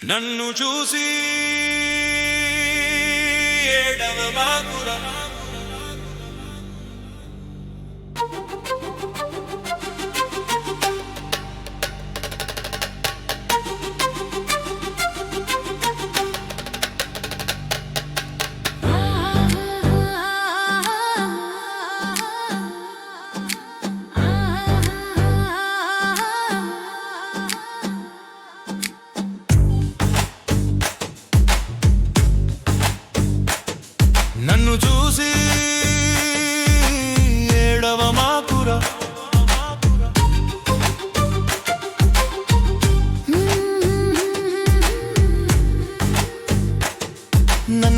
నన్ను చూసి ఏడవ బాకురా.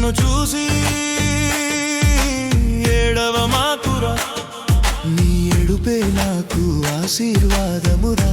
నిన్ను చూసి ఏడవ మాకురా. నీ ఎడుపే నాకు ఆశీర్వాదమురా.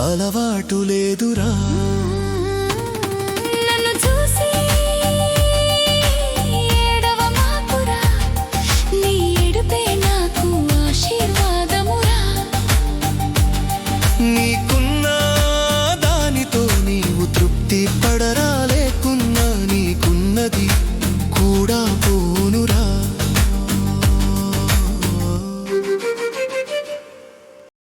అలవాటు లేదురా.